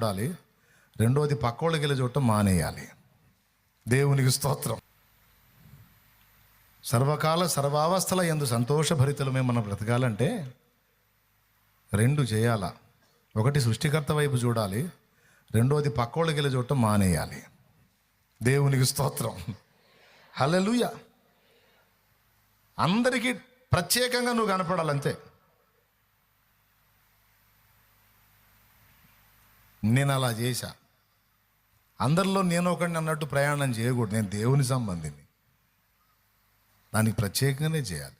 చూడాలి. రెండోది పక్కోళ్ళకి వెళ్ళి చూడటం మానేయాలి. దేవునికి స్తోత్రం. సర్వకాల సర్వావస్థల ఎందు సంతోషభరితలమే మనం బ్రతకాలంటే రెండు చేయాల. ఒకటి సృష్టికర్త వైపు చూడాలి. రెండోది పక్కోళ్ళకి వెళ్ళి చూడటం మానేయాలి. దేవునికి స్తోత్రం. హలలుయ అందరికీ ప్రత్యేకంగా నువ్వు కనపడాలంతే. నేను అలా చేశా. అందరిలో నేను ఒకడిని అన్నట్టు ప్రయాణం చేయకూడదు. నేను దేవుని సంబంధిని. దానికి ప్రత్యేకంగానే చేయాలి.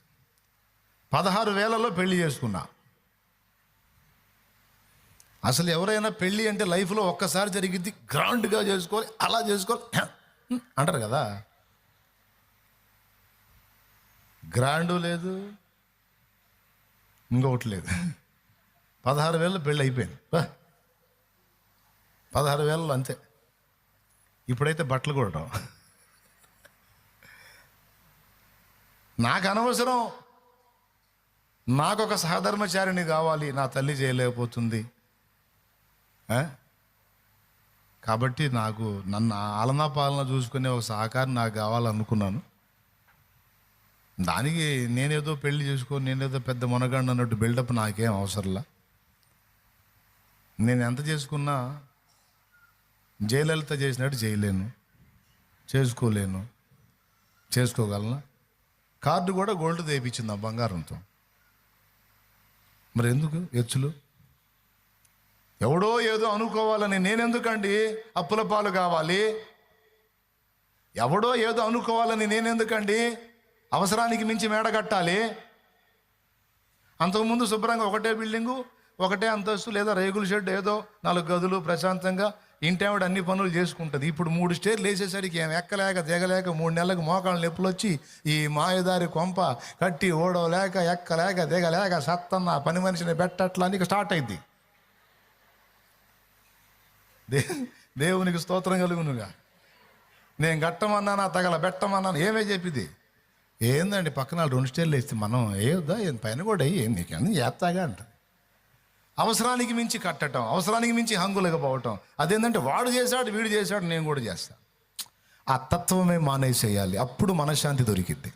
పదహారు వేలలో పెళ్ళి చేసుకున్నా. అసలు ఎవరైనా పెళ్ళి అంటే లైఫ్లో ఒక్కసారి జరిగింది గ్రాండ్గా చేసుకోవాలి అలా చేసుకోవాలి. అంటారు కదా. గ్రాండు లేదు ఇంకొకటి లేదు. పదహారు వేలలో పెళ్ళి అయిపోయింది. పదహారు వేలలో అంతే. ఇప్పుడైతే బట్టలు కొట్టడం నాకు అనవసరం నాకు ఒక సహధర్మచారిని కావాలి నా తల్లి చేయలేకపోతుంది. కాబట్టి నాకు నన్ను ఆలనా పాలన చూసుకునే ఒక సహకారం నాకు కావాలనుకున్నాను. దానికి నేనేదో పెళ్ళి చేసుకొని నేనేదో పెద్ద మునగాడు అన్నట్టు బిల్డప్ నాకేం అవసరంలా? నేను ఎంత చేసుకున్నా జయలలిత చేసినట్టు చేయలేను. చేసుకోలేను. చేసుకోగలనా? కార్డు కూడా గోల్డ్ తెప్పించింది ఆ బంగారంతో. మరి ఎందుకు? ఎచ్చులు? ఎవడో ఏదో అనుకోవాలని నేనెందుకండి? అప్పుల పాలు కావాలి. ఎవడో ఏదో అనుకోవాలని నేనెందుకండి? అవసరానికి మించి మేడ కట్టాలి. అంతకుముందు శుభ్రంగా ఒకటే బిల్డింగు ఒకటే అంతస్తు లేదా రేగుల షెడ్ ఏదో నాలుగు గదులు ప్రశాంతంగా ఇంటావిడ అన్ని పనులు చేసుకుంటుంది. ఇప్పుడు మూడు స్టేర్లు వేసేసరికి ఏం ఎక్కలేక దిగలేక మూడు నెలలకు మోకాళ్ళ నొప్పులు వచ్చి ఈ మాయదారి కొంప కట్టి ఓడవలేక ఎక్కలేక దిగలేక సత్తన్న పని మనిషిని పెట్టట్లా అని స్టార్ట్ అయింది. దే దేవునికి స్తోత్రం కలుగునుగా. నేను గట్టమన్నానా తగల బెట్టమన్నాను ఏమే చెప్పింది? ఏందండి పక్కన రెండు స్టేర్లు వేస్తే మనం ఏదా ఏం పైన కూడా అయ్యి ఏం నీకు అన్నీ చేస్తాగా అంట. అవసరానికి మించి కట్టడం అవసరానికి మించి హంగులకపోవటం. అదేంటంటే వాడు చేశాడు వీడు చేశాడు నేను కూడా చేస్తాను ఆ తత్వమే మానేసేయాలి. అప్పుడు మనశ్శాంతి దొరికిద్ది.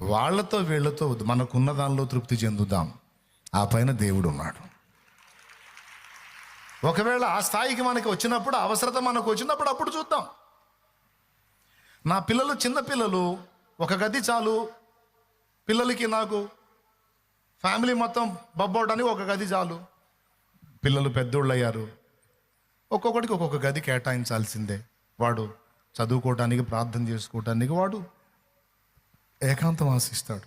వాళ్ళతో వీళ్ళతో మనకున్న దానిలో తృప్తి చెందుదాం. ఆ పైన దేవుడు ఉన్నాడు. ఒకవేళ ఆ స్థాయికి మనకి వచ్చినప్పుడు అవసరత మనకు వచ్చినప్పుడు అప్పుడు చూద్దాం. నా పిల్లలు చిన్న పిల్లలు ఒక గది చాలు. పిల్లలకి నాకు ఫ్యామిలీ మొత్తం బబ్బవడానికి ఒక గది చాలు. పిల్లలు పెద్దోళ్ళు అయ్యారు ఒక్కొక్కడికి ఒక్కొక్క గది కేటాయించాల్సిందే. వాడు చదువుకోవటానికి ప్రార్థన చేసుకోవటానికి వాడు ఏకాంతం ఆశిస్తాడు.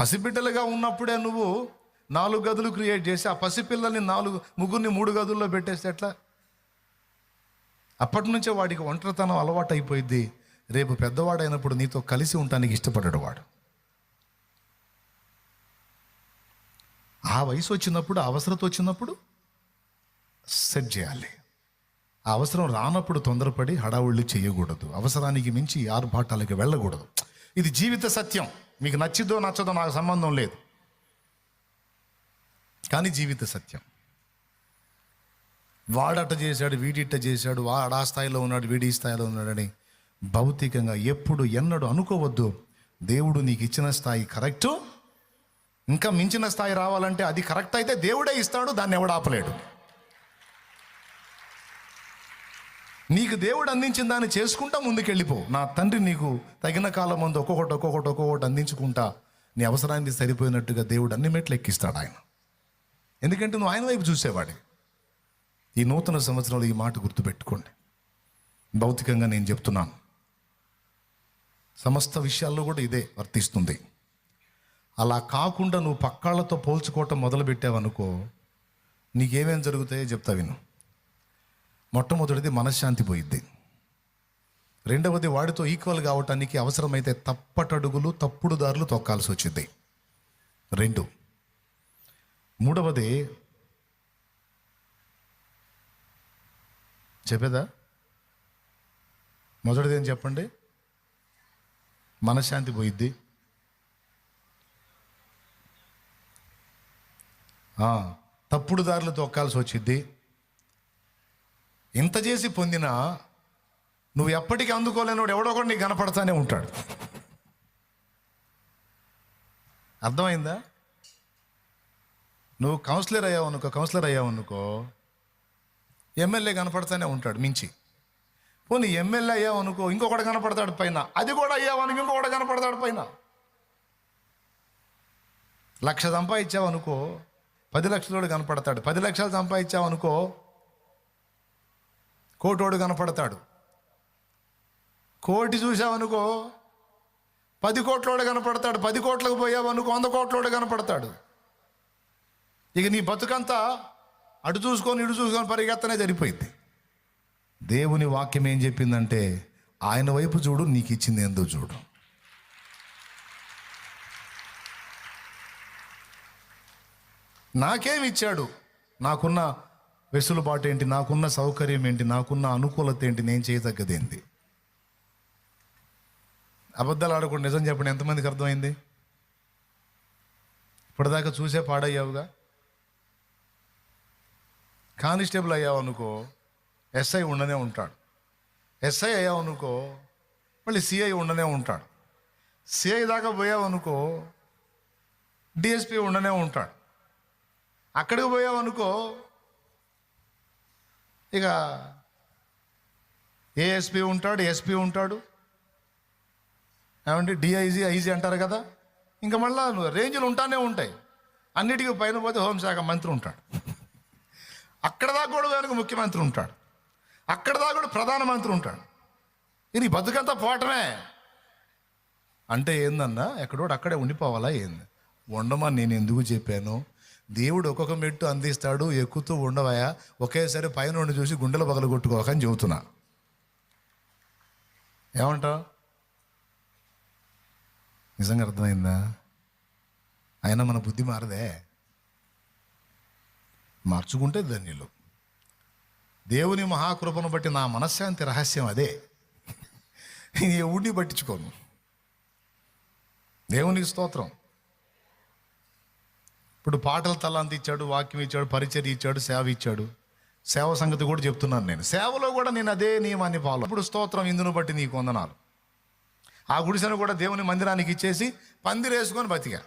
పసిబిడ్డలుగా ఉన్నప్పుడే నువ్వు నాలుగు గదులు క్రియేట్ చేసి ఆ పసిపిల్లల్ని నాలుగు ముగ్గురిని మూడు గదుల్లో పెట్టేస్తే ఎట్లా? అప్పటి నుంచే వాడికి ఒంటరితనం అలవాటు అయిపోయింది రేపు పెద్దవాడైనప్పుడు నీతో కలిసి ఉండటానికి ఇష్టపడ్డాడు వాడు. ఆ వయసు వచ్చినప్పుడు ఆ అవసరత వచ్చినప్పుడు సెట్ చేయాలి. ఆ అవసరం రానప్పుడు తొందరపడి హడావుళ్ళు చేయకూడదు. అవసరానికి మించి ఆర్భాటాలకి వెళ్ళకూడదు. ఇది జీవిత సత్యం. మీకు నచ్చిదో నచ్చదో నాకు సంబంధం లేదు. కానీ జీవిత సత్యం. వాడట చేశాడు వీడిట చేశాడు వాడు ఆ స్థాయిలో ఉన్నాడు వీడి స్థాయిలో ఉన్నాడని భౌతికంగా ఎప్పుడు ఎన్నడూ అనుకోవద్దు. దేవుడు నీకు ఇచ్చిన స్థాయి కరెక్టు? ఇంకా మించిన స్థాయి రావాలంటే అది కరెక్ట్ అయితే దేవుడే ఇస్తాడు దాన్ని ఎవడు ఆపలేడు. నీకు దేవుడు అందించిన దాన్ని చేసుకుంటా ముందుకెళ్ళిపో. నా తండ్రి నీకు తగిన కాలం ముందు ఒక్కొక్కటి ఒక్కొక్కటి ఒక్కొక్కటి అందించుకుంటా. నీ అవసరానికి సరిపోయినట్టుగా దేవుడు అన్ని మెట్లు ఎక్కిస్తాడు ఆయన. ఎందుకంటే నువ్వు ఆయన వైపు చూసేవాడే ఈ నూతన సంవత్సరంలో ఈ మాట గుర్తుపెట్టుకోండి. భౌతికంగా నేను చెప్తున్నాను. సమస్త విషయాల్లో కూడా ఇదే వర్తిస్తుంది. అలా కాకుండా నువ్వు పక్కాళ్ళతో పోల్చుకోవటం మొదలుపెట్టావనుకో నీకేమేం జరుగుతాయో చెప్తా విను. మొట్టమొదటిది మనశ్శాంతి పోయిద్ది. రెండవది వాడితో ఈక్వల్ కావటానికి అవసరమైతే తప్పటడుగులు తప్పుడు దారులు తొక్కాల్సి వచ్చింది రెండు. మూడవది చెప్పేదా? మొదటిది ఏం చెప్పండి? మనశ్శాంతి పోయిద్ది. తప్పుడు దారులు తొక్కాల్సి వచ్చింది ఇంత చేసి పొందినా నువ్వు ఎప్పటికీ అందుకోలేనివాడు ఎవడో కూడా నీకు కనపడతానే ఉంటాడు. అర్థమైందా? నువ్వు కౌన్సిలర్ అయ్యావు అనుకో కౌన్సిలర్ అయ్యావు అనుకో ఎమ్మెల్యే కనపడతానే ఉంటాడు మించి. పోనీ ఎమ్మెల్యే అయ్యావు అనుకో ఇంకొకటి కనపడతాడు పైన. అది కూడా అయ్యావు అనుకో ఇంకొకటి కనపడతాడు పైన. లక్ష సంపాదించావు అనుకో పది లక్షలోడు కనపడతాడు. పది లక్షలు సంపాదించావనుకో కోటోడు కనపడతాడు. కోటి చూసావనుకో పది కోట్లోడు కనపడతాడు. పది కోట్లకు పోయావు అనుకో వంద కోట్లోడు కనపడతాడు. ఇక నీ బతుకంతా అటు చూసుకొని ఇటు చూసుకొని పరిగెత్తనే జరిపోయింది దేవుని వాక్యం ఏం చెప్పిందంటే ఆయన వైపు చూడు నీకు ఇచ్చింది ఏందో చూడు. నాకేమి ఇచ్చాడు? నాకున్న వెసులుబాటు ఏంటి? నాకున్న సౌకర్యం ఏంటి? నాకున్న అనుకూలత ఏంటి? నేను చేయదగ్గదేంటి అబద్ధాలు ఆడకుండా నిజం చెప్పండి. ఎంతమందికి అర్థమైంది? ఇప్పటిదాకా చూసే పాడయ్యావుగా? కానిస్టేబుల్ అయ్యావు అనుకో ఎస్ఐ ఉండనే ఉంటాడు. ఎస్ఐ అయ్యావు అనుకో మళ్ళీ సిఐ ఉండనే ఉంటాడు. సిఐ దాకా పోయావు అనుకో డిఎస్పి ఉండనే ఉంటాడు. అక్కడికి పోయావనుకో ఇక ఏఎస్పి ఉంటాడు ఎస్పి ఉంటాడు. ఏమంటే డిఐజీ ఐజీ అంటారు కదా? ఇంకా మళ్ళా రేంజ్లు ఉంటానే ఉంటాయి. అన్నిటికీ పైన పోతే హోంశాఖ మంత్రి ఉంటాడు. అక్కడ దాకా కూడా వెనక ముఖ్యమంత్రి ఉంటాడు. అక్కడ దాకా కూడా ప్రధానమంత్రి ఉంటాడు. ఇది బతుకంతా పోవటమే. అంటే ఏందన్నా ఎక్కడోడు అక్కడే ఉండిపోవాలా ఏంది? ఉండమని నేను ఎందుకు చెప్పాను? దేవుడు ఒక్కొక్క మెట్టు అందిస్తాడు ఎక్కుతూ ఉండవయా ఒకేసారి పైన ఉండి చూసి గుండెలు పగలు కొట్టుకోకని చెబుతున్నా. ఏమంటావు? నిజంగా అర్థమైందా? అయినా మన బుద్ధి మారదే. మార్చుకుంటే ధన్యులు. దేవుని మహాకృపను బట్టి నా మనశ్శాంతి రహస్యం అదే. నేను ఎవడిని పట్టించుకోను. దేవునికి స్తోత్రం. ఇప్పుడు పాటల తలాంతి ఇచ్చాడు వాక్యం ఇచ్చాడు పరిచర్య ఇచ్చాడు సేవ ఇచ్చాడు. సేవ సంగతి కూడా చెప్తున్నాను నేను. సేవలో కూడా నేను అదే నియమాన్ని ఫాలో ఇప్పుడు స్తోత్రం ఇందును బట్టి నీకు వందనాలు. ఆ గుడిసెను కూడా దేవుని మందిరానికి ఇచ్చేసి పందిరేసుకొని బతికా.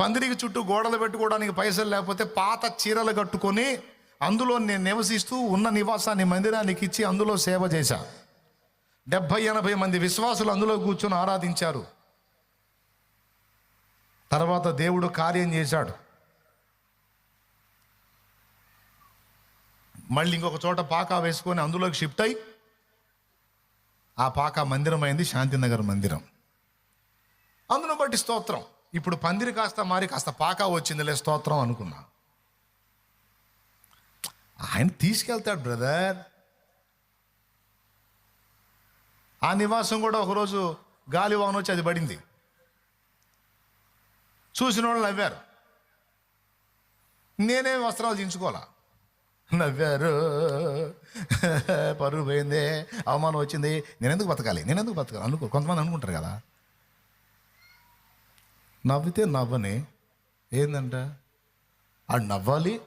పందిరికి చుట్టూ గోడలు పెట్టుకోవడానికి పైసలు లేకపోతే పాత చీరలు కట్టుకొని అందులో నేను నివసిస్తూ ఉన్న నివాసాన్ని మందిరానికి ఇచ్చి అందులో సేవ చేశా. డెబ్భై ఎనభై మంది విశ్వాసులు అందులో కూర్చొని ఆరాధించారు. తర్వాత దేవుడు కార్యం చేశాడు. మళ్ళీ ఇంకొక చోట పాకా వేసుకొని అందులోకి షిఫ్ట్ అయి ఆ పాక మందిరం అయింది శాంతినగర్ మందిరం. అందును బట్టి స్తోత్రం. ఇప్పుడు పందిరి కాస్త మారి కాస్త పాక వచ్చిందిలే స్తోత్రం అనుకున్నా. ఆయన తీసుకెళ్తాడు బ్రదర్. ఆ నివాసం కూడా ఒకరోజు గాలి వాన వచ్చి అది పడింది. చూసిన వాళ్ళు నవ్వారు. నేనే వస్త్రాలు దించుకోవాలా నవ్వారు. పరువు పోయింది అవమానం వచ్చింది. నేను ఎందుకు బతకాలి? నేను ఎందుకు బతకాలి? అనుకో కొంతమంది అనుకుంటారు కదా. నవ్వితే నవ్వని ఏందంట? ఆడు నవ్వాలి.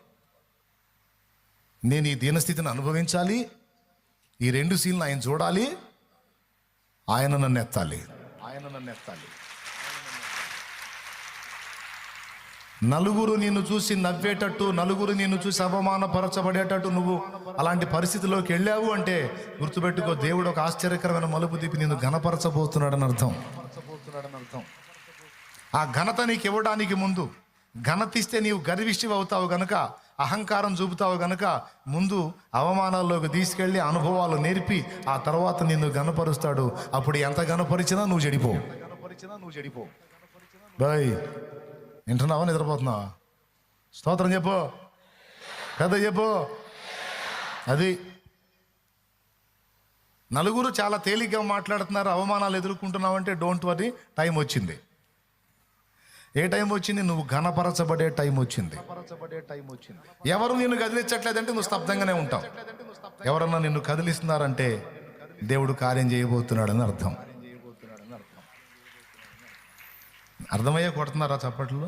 నేను ఈ దీనస్థితిని అనుభవించాలి. ఈ రెండు సీన్లు ఆయన చూడాలి. ఆయన నన్ను ఎత్తాలి. ఆయన నన్ను ఎత్తాలి. నలుగురు నిన్ను చూసి నవ్వేటట్టు నలుగురు నిన్ను చూసి అవమానపరచబడేటట్టు నువ్వు అలాంటి పరిస్థితిలోకి వెళ్ళావు అంటే గుర్తుపెట్టుకో దేవుడు ఒక ఆశ్చర్యకరమైన మలుపు తిప్పి నిన్ను ఘనపరచబోతున్నాడని అర్థం. ఆ ఘనత నీకు ఇవ్వడానికి ముందు ఘనత ఇస్తే నీవు గర్విష్టివి అవుతావు గనుక అహంకారం చూపుతావు గనుక ముందు అవమానాల్లోకి తీసుకెళ్ళి అనుభవాలు నేర్పి ఆ తర్వాత నిన్ను గనపరుస్తాడు అప్పుడు ఎంత గనపరిచినా నువ్వు చెడిపో నువ్వు చెడిపో బాయ్. వింటున్నావా? నిద్రపోతున్నావా? స్తోత్రం చెప్పు. పెద్ద చెప్పు. అది నలుగురు చాలా తేలిగ్గా మాట్లాడుతున్నారు అవమానాలు ఎదుర్కొంటున్నావంటే డోంట్ వరీ టైం వచ్చింది. ఏ టైం వచ్చింది? నువ్వు ఘనపరచబడే టైం వచ్చింది. ఎవరు నిన్ను కదిలించట్లేదంటే నువ్వు స్తబ్దంగానే ఉంటావు. ఎవరన్నా నిన్ను కదిలిస్తున్నారంటే దేవుడు కార్యం చేయబోతున్నాడని అర్థం. అర్థమయ్యే కొడుతున్నారా చప్పట్లు?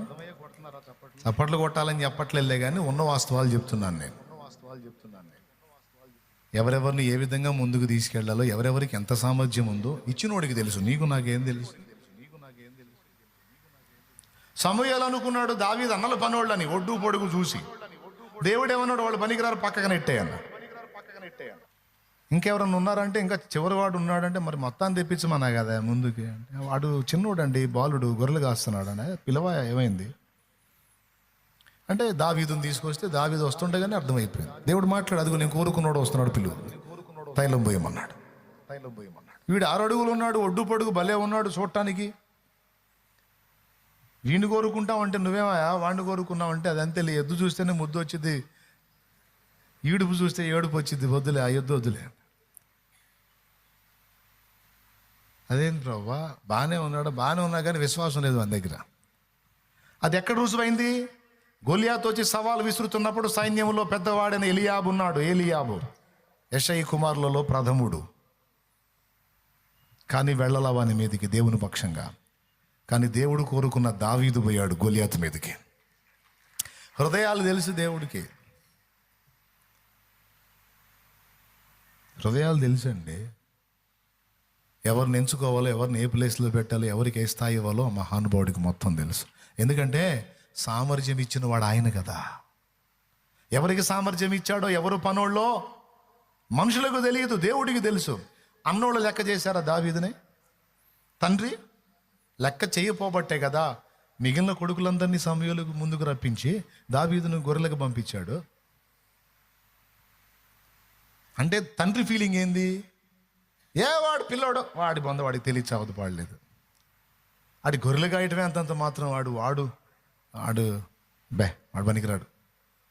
చప్పట్లు కొట్టాలని చెప్పట్లేదులే కానీ ఉన్న వాస్తవాలు చెప్తున్నాను నేను. ఎవరెవరిని ఏ విధంగా ముందుకు తీసుకెళ్ళాలో ఎవరెవరికి ఎంత సామర్థ్యం ఉందో ఇచ్చినోడికి తెలుసు నీకు నాకేం తెలుసు? సమూహాలు అనుకున్నాడు దావీదు అన్నల పనోళ్ళని ఒడ్డు పొడుగు చూసి. దేవుడు ఏమన్నాడు వాళ్ళు పనికిరారు పక్కన నెట్టేయన్నా. ఇంకెవరన్నా ఉన్నారంటే ఇంకా చివరి వాడు ఉన్నాడంటే మరి మొత్తాన్ని తెప్పించమన్నా కదా ముందుకి. అంటే వాడు చిన్నోడండి బాలుడు గొర్రెలు కాస్తున్నాడు అనే పిలవ ఏమైంది? అంటే దావీదుని తీసుకొస్తే దావీదు వస్తుండగానే అర్థమైపోయింది. దేవుడు మాట్లాడు అదిగో నేను కోరుకున్నాడు వస్తున్నాడు పిలువు. తైలం పోయమన్నాడు. తైలం పోయమన్నాడు వీడు ఆరు అడుగులు ఉన్నాడు ఒడ్డు పొడుగు భలే ఉన్నాడు చూడటానికి. వీడిని కోరుకుంటావంటే నువ్వేమయా వాడిని కోరుకున్నావంటే అది అంతే ఎద్దు చూస్తేనే ముద్దు వచ్చింది ఈడుపు చూస్తే ఏడుపు వచ్చింది వద్దులే ఆ ఎద్దు వద్దులే అదేంటి ప్రవ్వా బాగానే ఉన్నాడు బాగానే ఉన్నా కానీ విశ్వాసం లేదు మన దగ్గర. అది ఎక్కడ రుజువైంది? గొలియాతో వచ్చి సవాల్ విసురుతున్నప్పుడు సైన్యంలో పెద్దవాడైన ఎలియాబు ఉన్నాడు ఏలియాబు యషయి కుమారులలో ప్రథముడు. కానీ వెళ్ళలా వాని మీదకి దేవుని పక్షంగా. కానీ దేవుడు కోరుకున్న దావీదు పోయాడు గొలియాత్ మీదకి. హృదయాలు తెలుసు దేవుడికి. హృదయాలు తెలుసండి. ఎవరిని ఎంచుకోవాలో ఎవరిని ఏ ప్లేస్లో పెట్టాలో ఎవరికి ఏ స్థాయి ఇవ్వాలో ఆ మహానుభావుడికి మొత్తం తెలుసు. ఎందుకంటే సామర్థ్యం ఇచ్చిన వాడు ఆయన కదా. ఎవరికి సామర్థ్యం ఇచ్చాడో ఎవరు పనోళ్ళో మనుషులకు తెలియదు దేవుడికి తెలుసు. అన్నోళ్ళు లెక్క చేశారా దావీదిని? తండ్రి లెక్క చేయపోబట్టే కదా మిగిలిన కొడుకులందరినీ సమయాలకు ముందుకు రప్పించి దావీదును గొర్రెలకు పంపించాడు. అంటే తండ్రి ఫీలింగ్ ఏంది? ఏ వాడు పిల్లోడు వాడి బొంద వాడికి తెలియచి అవదు పాడలేదు. ఆడి గొర్రెలు కాయటమే అంతంత మాత్రం వాడు వాడు వాడు బే వాడు పనికిరాడు.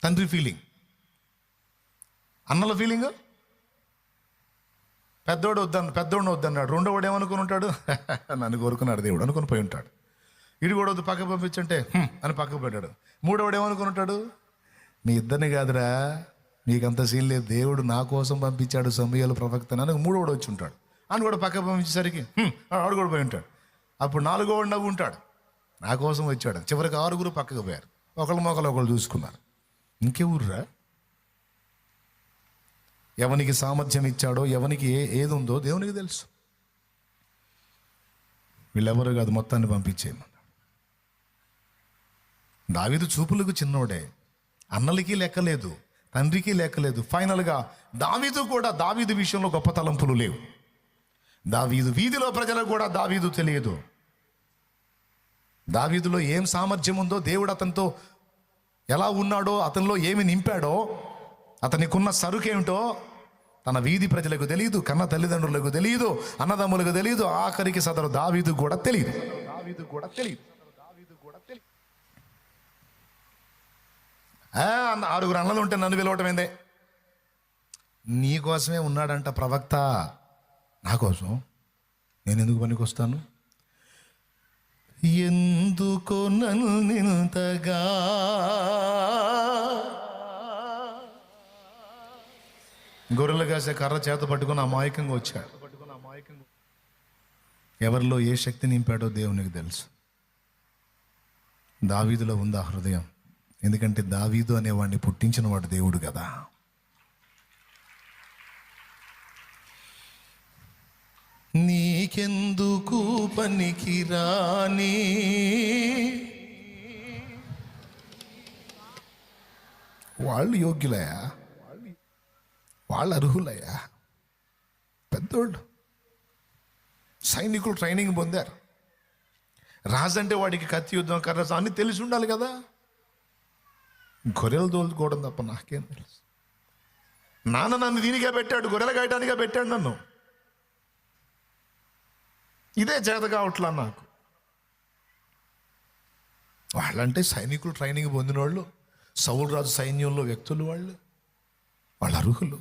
తండ్రి ఫీలింగ్ అన్నల ఫీలింగ్ పెద్దోడు వద్దన్న పెద్దోడు వద్దన్నాడు. రెండోవాడు ఏమనుకుని ఉంటాడు? నన్ను కోరుకున్నాడు దేవుడు అనుకుని పోయి ఉంటాడు. ఇడు కూడా వద్దు పక్కకు పంపించంటే అని పక్కకు పెట్టాడు. మూడోవాడు ఏమనుకుని ఉంటాడు? మీ ఇద్దరిని కాదురా నీకంత సీన్ లేదు. దేవుడు నా కోసం పంపించాడు సమయాలు ప్రవక్తను. అని మూడోడు వచ్చి ఉంటాడు. అని కూడా పక్క పంపించేసరికి ఆడు కూడా పోయి ఉంటాడు. అప్పుడు నాలుగోడు నవ్వు ఉంటాడు. నా కోసం వచ్చాడు. చివరికి ఆరుగురు పక్కకు పోయారు. ఒకళ్ళు మొక్కలు ఒకళ్ళు చూసుకున్నారు. ఇంకెవరురా ఎవనికి సామర్థ్యం ఇచ్చాడో ఎవనికి ఏ ఏది ఉందో దేవునికి తెలుసు. వీళ్ళెవరు కాదు మొత్తాన్ని పంపించేయమన్నాడు. దావిదు చూపులకు చిన్నోడే. అన్నలకి లెక్కలేదు తండ్రికి లేకలేదు. ఫైనల్గా దావీదు కూడా దావీదు విషయంలో గొప్ప తలంపులు లేవు. దావీదు వీధిలో ప్రజలకు కూడా దావీదు తెలియదు. దావీదులో ఏం సామర్థ్యం ఉందో దేవుడు అతనితో ఎలా ఉన్నాడో అతనిలో ఏమి నింపాడో అతనికున్న సరుకేమిటో తన వీధి ప్రజలకు తెలియదు కన్న తల్లిదండ్రులకు తెలియదు అన్నదమ్ములకు తెలియదు ఆఖరికి సదరు దావీదు కూడా తెలియదు. దావీదు కూడా తెలియదు ఆ, అన్న ఆరుగురు అన్నలు ఉంటే నన్ను పిలవటం ఏందే నీకోసమే ఉన్నాడంట ప్రవక్త. నా కోసం? నేను ఎందుకు పనికొస్తాను? ఎందుకో నన్నింతగా గొర్రెలు కాసే కర్ర చేత పట్టుకుని అమాయకంగా వచ్చాడు ఎవరిలో ఏ శక్తి నింపాడో దేవునికి తెలుసు. దావీదులో ఉందా హృదయం? ఎందుకంటే దావీదు అనేవాడిని పుట్టించిన వాడు దేవుడు కదా. నీకెందుకు పనికి రాని వాళ్ళు యోగ్యులయా వాళ్ళు అర్హులయ్యా. పెద్దోళ్ళు. సైనికులు ట్రైనింగ్ పొందారు. రాజంటే వాడికి కత్తి యుద్ధం కర్ర అన్ని తెలిసి ఉండాలి కదా. గొర్రెలు దోలుకోవడం తప్ప నాకేం తెలుసు. నాన్న నన్ను దీనిగా పెట్టాడు గొర్రెలు కాయటానిగా పెట్టాడు నన్ను. ఇదే చేత కావట్లా నాకు. వాళ్ళంటే సైనికులు ట్రైనింగ్ పొందిన వాళ్ళు సౌలు సైన్యంలో వ్యక్తులు వాళ్ళు వాళ్ళ అర్హులు.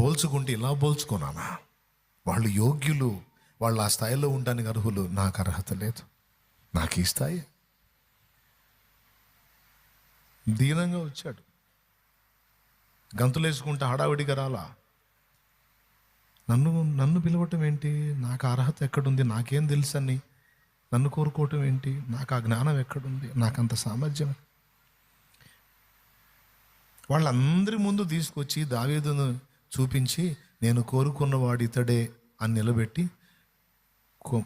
పోల్చుకుంటే ఇలా పోల్చుకున్నానా? వాళ్ళు యోగ్యులు వాళ్ళు ఆ స్థాయిలో ఉండడానికి అర్హులు నాకు అర్హత లేదు. నాకు ఈ స్థాయి. దీనంగా వచ్చాడు. గంతులేసుకుంటే హడావిడిగా రాలా. నన్ను నన్ను పిలవటం ఏంటి? నాకు అర్హత ఎక్కడుంది? నాకేం తెలుసని నన్ను కోరుకోవటం ఏంటి? నాకు ఆ జ్ఞానం ఎక్కడుంది? నాకు అంత సామర్థ్యం వాళ్ళందరి ముందు తీసుకొచ్చి దావేదును చూపించి నేను కోరుకున్నవాడు ఇతడే అని నిలబెట్టి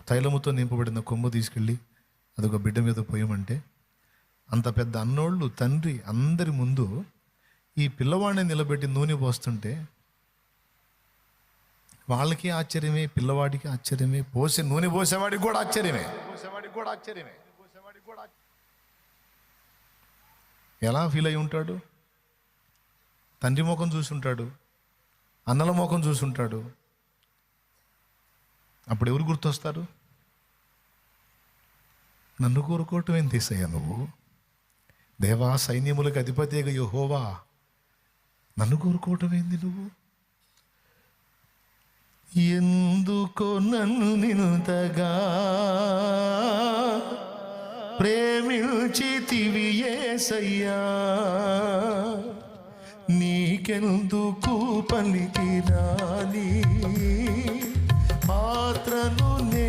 తైలముతో నింపబడిన కొమ్ము తీసుకెళ్ళి అదొక బిడ్డ మీద పోయమంటే అంత పెద్ద అన్నోళ్ళు తండ్రి అందరి ముందు ఈ పిల్లవాడిని నిలబెట్టి నూనె పోస్తుంటే వాళ్ళకి ఆశ్చర్యమే పిల్లవాడికి ఆశ్చర్యమే పోసే నూనె పోసేవాడికి కూడా ఆశ్చర్యమే. పోసేవాడికి కూడా ఆశ్చర్యమే పోసేవాడికి కూడా ఎలా ఫీల్ అయి ఉంటాడు? తండ్రి ముఖం చూసుంటాడు అన్నల ముఖం చూసుంటాడు అప్పుడు ఎవరు గుర్తొస్తారు? నన్ను కోరుకోవటం ఏం తీసయ్యా నువ్వు? దేవా సైన్యములకు అధిపతిగా యహోవా నన్ను కోరుకోవటమేంది నువ్వు? ఎందుకో నన్ను నినుతగా ప్రేమించితివి ఏసయ్యా నీకెందుకు పలికి రాని పాత్రను నే